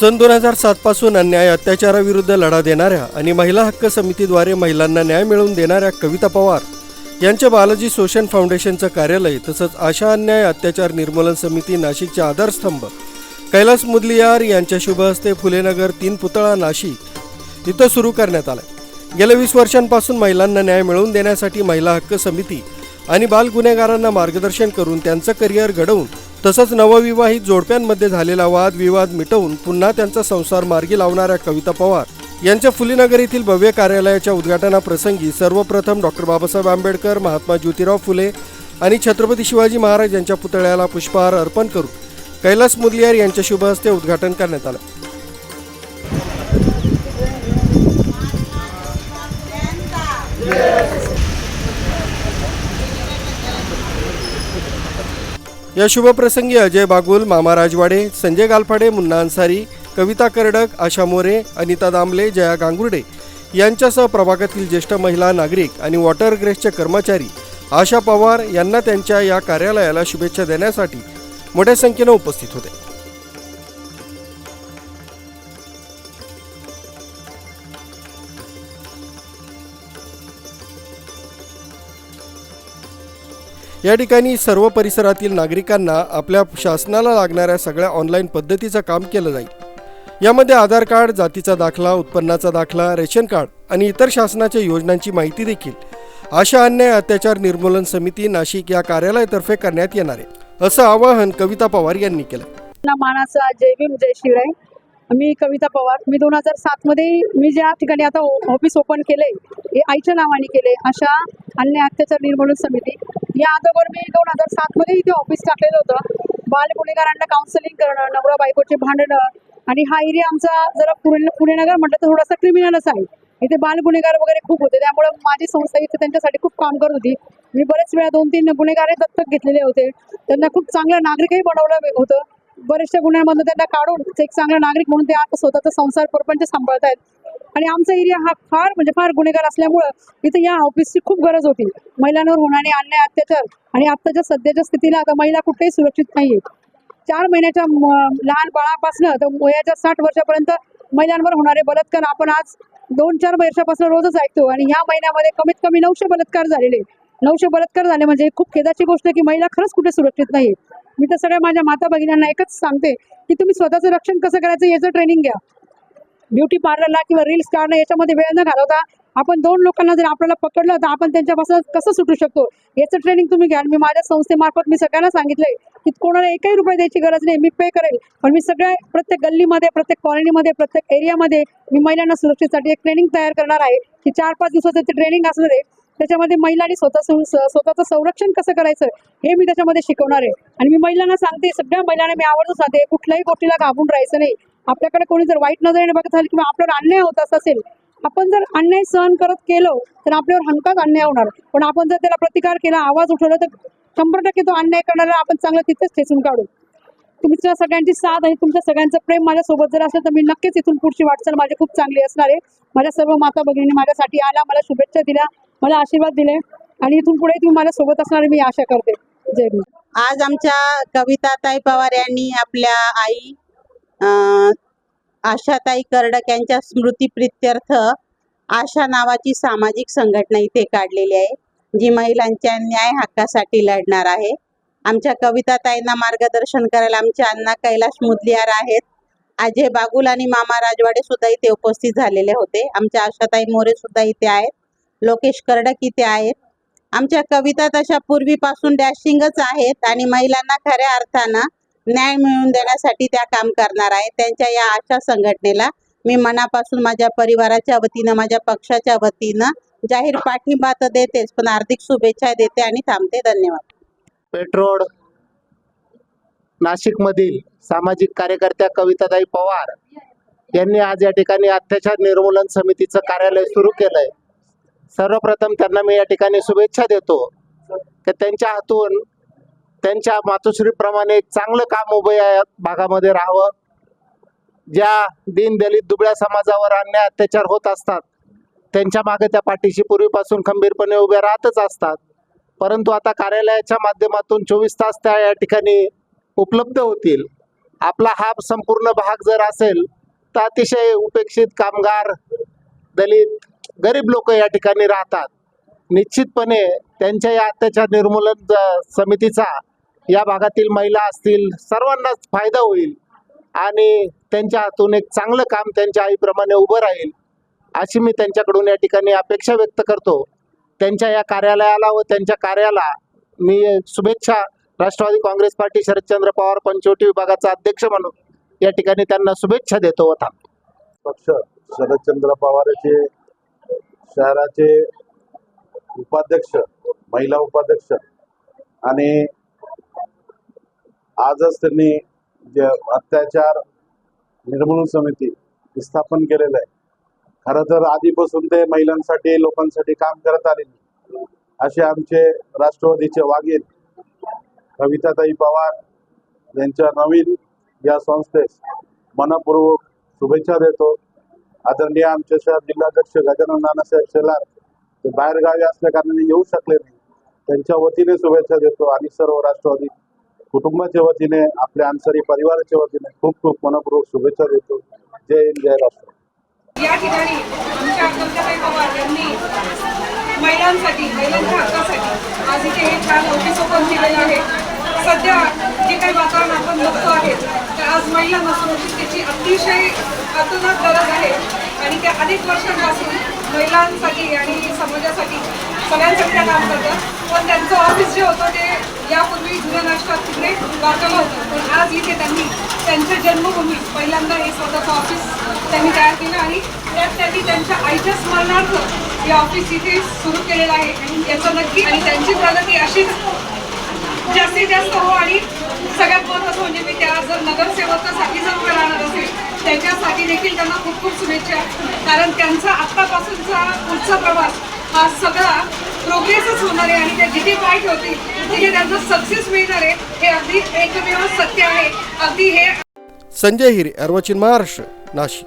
सन दोन हजार सातपासून अन्याय अत्याचाराविरुद्ध लढा देणाऱ्या आणि महिला हक्क समितीद्वारे महिलांना न्याय मिळवून देणाऱ्या कविता पवार यांच्या बालाजी सोशन फाउंडेशनचं कार्यालय तसंच आशा अन्याय अत्याचार निर्मूलन समिती नाशिकचे आधारस्तंभ कैलास मुदलियार यांच्या शुभ हस्ते फुलेनगर तीन पुतळा नाशिक इथं सुरू करण्यात आलं गेल्या वीस वर्षांपासून महिलांना न्याय मिळवून देण्यासाठी महिला हक्क समिती आणि बाल गुन्हेगारांना मार्गदर्शन करून त्यांचं करिअर घडवून तसंच नवविवाहित जोडप्यांमध्ये झालेला वाद विवाद मिटवून पुन्हा त्यांचा संसार मार्गी लावणाऱ्या कविता पवार यांच्या फुलेनगर येथील भव्य कार्यालयाच्या उद्घाटनाप्रसंगी सर्वप्रथम डॉक्टर बाबासाहेब आंबेडकर महात्मा ज्योतिराव फुले आणि छत्रपती शिवाजी महाराज यांच्या पुतळ्याला पुष्पहार अर्पण करून कैलास मुदलियार यांच्या शुभ हस्ते उद्घाटन करण्यात आलं. या शुभप्रसंगी अजय बागुल मामा राजवाडे संजय गालफाडे मुन्ना अन्सारी कविता करडक आशा मोरे अनिता दामले जया गांगुर्डे यांच्यासह प्रभागातील ज्येष्ठ महिला नागरिक आणि वॉटर ग्रेसचे कर्मचारी आशा पवार यांना त्यांच्या या कार्यालयाला शुभेच्छा देण्यासाठी मोठ्या संख्येनं उपस्थित होते. या ठिकाणी सर्व परिसरातील नागरिकांना आपल्या शासनाला लागणाऱ्या सगळ्या ऑनलाईन पद्धतीचं काम केलं जाईल. यामध्ये आधार कार्ड जातीचा दाखला उत्पन्नाचा दाखला रेशन कार्ड आणि इतर शासनाच्या योजनांची माहिती देखील. अशा अन्याय अत्याचार निर्मूलन समिती नाशिक या कार्यालयातर्फे करण्यात येणार आहे. असं आवाहन कविता पवार यांनी केलं. मानाचा जय भीम जय शिवराय. मी कविता पवार. मी दोन हजार सातमध्ये मी ज्या ठिकाणी आता ऑफिस ओपन केले हे आईच्या नावाने केले अशा अन्याय अत्याचार निर्मूलन समिती. या अगोदर मी दोन हजार सातमध्ये इथे ऑफिस टाकलेलं होतं. बाल गुन्हेगारांना काउन्सिलिंग करणं नवरा बायकोचे भांडणं. आणि हा एरिया आमचा जरा पुणे पुणेनगर म्हटलं तर थोडासा क्रिमिनलच आहे. इथे बाल गुन्हेगार वगैरे खूप होते. त्यामुळे माझी संस्था इथे त्यांच्यासाठी खूप काम करत होती. मी बरेच वेळा दोन तीन गुन्हेगार दत्तक घेतलेले होते. त्यांना खूप चांगलं नागरिकही बनवलं होतं. बऱ्याचशा गुन्ह्यामधून त्यांना काढून एक चांगला नागरिक म्हणून ते आता स्वतःचा संसार परपंच सांभाळतायत. आणि आमचा एरिया हा फार म्हणजे फार गुन्हेगार असल्यामुळं इथे या ऑफिसची खूप गरज होती. महिलांवर होणारे अन्याय अत्याचार आणि आत्ताच्या सध्याच्या स्थितीला आता महिला कुठेही सुरक्षित नाहीये. चार महिन्याच्या लहान बाळापासनं तर वयाच्या साठ वर्षापर्यंत महिलांवर होणारे बलात्कार आपण आज दोन चार वर्षापासून रोजच ऐकतो. आणि ह्या महिन्यामध्ये कमीत कमी नऊशे बलात्कार झालेले. नऊशे बलात्कार झाले. म्हणजे खूप खेदाची गोष्ट आहे की महिला खरंच कुठे सुरक्षित नाही मी तर सगळ्या माझ्या माता भगिनींना एकच सांगते की तुम्ही स्वतःचं रक्षण कसं करायचं याचं ट्रेनिंग घ्या. ब्युटी पार्लरला किंवा रील्स काढणं याच्यामध्ये वेळ न घालवता आपण दोन लोकांना जर आपल्याला पकडलं तर आपण त्यांच्यापासून कसं सुटू शकतो? याचं ट्रेनिंग तुम्ही घ्याल मी माझ्या संस्थेमार्फत मी सगळ्यांना सांगितलंय की कोणाला एकही रुपये द्यायची गरज नाही. मी पे करेल. पण मी सगळ्या प्रत्येक गल्लीमध्ये प्रत्येक कॉलनीमध्ये प्रत्येक एरियामध्ये मी महिलांना सुरक्षेसाठी एक ट्रेनिंग तयार करणार आहे की चार पाच दिवसाचं ते ट्रेनिंग असणार आहे. त्याच्यामध्ये महिलांनी स्वतः स्वतःचं संरक्षण कसं करायचं हे मी त्याच्यामध्ये शिकवणार आहे. आणि मी महिलांना सांगते सगळ्या महिलांना मी आवर्जून सांगते कुठल्याही गोष्टीला घाबरून राहायचं नाही. आपल्याकडे कोणी जर वाईट नजरेने बघत असेल किंवा आपल्यावर अन्याय होत असं असेल आपण जर अन्याय सहन करत केलं तर आपल्यावर हमखास अन्याय होणार. पण आपण जर त्याला प्रतिकार केला आवाज उठवला तर शंभर टक्के तो अन्याय करणारा आपण चांगलं तिथेच ठेचून काढू. तुमच्या सगळ्यांची साथ आणि तुमच्या सगळ्यांचं प्रेम माझ्यासोबत जर असेल तर मी नक्कीच इथून पुढची वाटचाल माझी खूप चांगली असणार आहे. माझ्या सर्व माता भगिनी माझ्यासाठी आल्या मला शुभेच्छा दिल्या. मला आशीर्वाद दिले आणि इथून पुढे तुम्ही माझ्यासोबत असणार मी आशा करते. जय भीम. आज आमच्या कविताताई पवार यांनी आपल्या आई आशाताई कर्डक यांच्या स्मृती प्रित्यर्थ आशा नावाची सामाजिक संघटना इथे काढलेली आहे जी महिलांच्या न्याय हक्कासाठी लढणार आहे. आमच्या कविताताईंना मार्गदर्शन करायला आमच्या अण्णा कैलाश मुदलियार आहेत. अजय बागुल आणि मामा राजवाडे सुद्धा इथे उपस्थित झालेले होते. आमच्या आशाताई मोरे सुद्धा इथे आहेत. लोकेश कर्डक इथे आहेत. आमच्या कविता तशा पूर्वीपासून डॅशिंगच आहेत आणि महिलांना खऱ्या अर्थानं न्याय मिळवून देण्यासाठी त्या काम करणार आहेत. त्यांच्या या आशा संघटनेला मी मनापासून माझ्या परिवाराच्या वतीनं माझ्या पक्षाच्या वतीनं जाहीर पाठिंबा तर देतेच पण हार्दिक शुभेच्छा देते आणि थांबते. धन्यवाद. पेट्रोड नाशिकमधील सामाजिक कार्यकर्त्या कविताताई पवार यांनी आज या ठिकाणी अत्याचार निर्मूलन समितीचं कार्यालय सुरू केलंय. सर्वप्रथम त्यांना मी या ठिकाणी शुभेच्छा देतो की त्यांच्या हातून त्यांच्या मातोश्रीप्रमाणे एक चांगलं काम उभं या भागामध्ये राहावं. ज्या दीन दलित दुबळ्या समाजावर अन्याय अत्याचार होत असतात त्यांच्या मागे त्या पाठीशी पूर्वीपासून खंबीरपणे उभे राहतच असतात. परंतु आता कार्यालयाच्या माध्यमातून चोवीस तास त्या या ठिकाणी उपलब्ध होतील. आपला हा संपूर्ण भाग जर असेल तर अतिशय उपेक्षित कामगार दलित गरीब लोक या ठिकाणी राहतात. निश्चितपणे त्यांच्या या अत्याचार निर्मूलन समितीचा या भागातील महिला असतील सर्वांनाच फायदा होईल आणि त्यांच्या हातून एक चांगलं काम त्यांच्या आईप्रमाणे उभं राहील अशी मी त्यांच्याकडून या ठिकाणी अपेक्षा व्यक्त करतो. त्यांच्या या कार्यालयाला व त्यांच्या कार्याला मी शुभेच्छा राष्ट्रवादी काँग्रेस पार्टी शरदचंद्र पवार पंचवटी विभागाचा अध्यक्ष म्हणून या ठिकाणी त्यांना शुभेच्छा देतो होता पक्ष शरदचंद्र पवारचे शहराचे उपाध्यक्ष महिला उपाध्यक्ष. आणि आजच त्यांनी जे अत्याचार निर्मूलन समिती स्थापन केलेलं आहे. खरं तर आधीपासून ते महिलांसाठी लोकांसाठी काम करत आलेले. असे आमचे राष्ट्रवादीचे वाघीण कविताताई पवार यांच्या नवीन या संस्थेस मनपूर्वक शुभेच्छा देतो. आदरणीय आमचे साहेब जिल्हाध्यक्ष गजानन नानासाहेब शेलार ते बाहेरगावी असल्या कारणाने येऊ शकले नाही. त्यांच्या वतीने शुभेच्छा देतो आणि सर्व राष्ट्रवादी कुटुंबाच्या वतीने आपल्या अन्सारी परिवाराच्या वतीने खूप खूप मनपूर्वक शुभेच्छा देतो. जय हिंद जय राष्ट्र. या ठिकाणी आमच्या कविताताई पवार यांनी महिलांसाठी महिलांच्या हक्कासाठी आज इथे हे छान ऑफिस ओपन केलेलं आहे. सध्या जे काही वातावरण आपण बघतो आहे आज महिला नसून त्याची अतिशय अतोनात गरज आहे. आणि त्या अनेक वर्षांपासून महिलांसाठी आणि समाजासाठी सगळ्यांसाठी त्या काम करतात. पण त्यांचं ऑफिस जे होतं ते यापूर्वी जुन्या नाशकात तिकडे वाचलं होतं. पण आज इथे त्यांनी त्यांच्या जन्मभूमी पहिल्यांदा हे स्वतःचं ऑफिस त्यांनी तयार केलं आणि त्यात त्यांनी त्यांच्या आईच्या स्मरणार्थ हे ऑफिस इथे सुरू केलेलं आहे. आणि याचं नक्की आणि त्यांची प्रगती अशीच जास्तीत जास्त हो आणि सगळ्यात महत्त्वाचं म्हणजे मी त्या नगरसेवकासाठी जर राहणार असेल त्याच्यासाठी देखील त्यांना खूप खूप शुभेच्छा. कारण त्यांचा आत्तापासूनचा पुढचा प्रवास हा सगळा प्रोग्रेसच होणार आहे आणि त्या जिथे पाय ठेवतील तिथे त्यांचा सक्सेस मिळणार आहे हे अगदी एकमेव सत्य आहे. अगदी हे संजय हिरे अर्वचिन महाराष्ट्र नाशिक.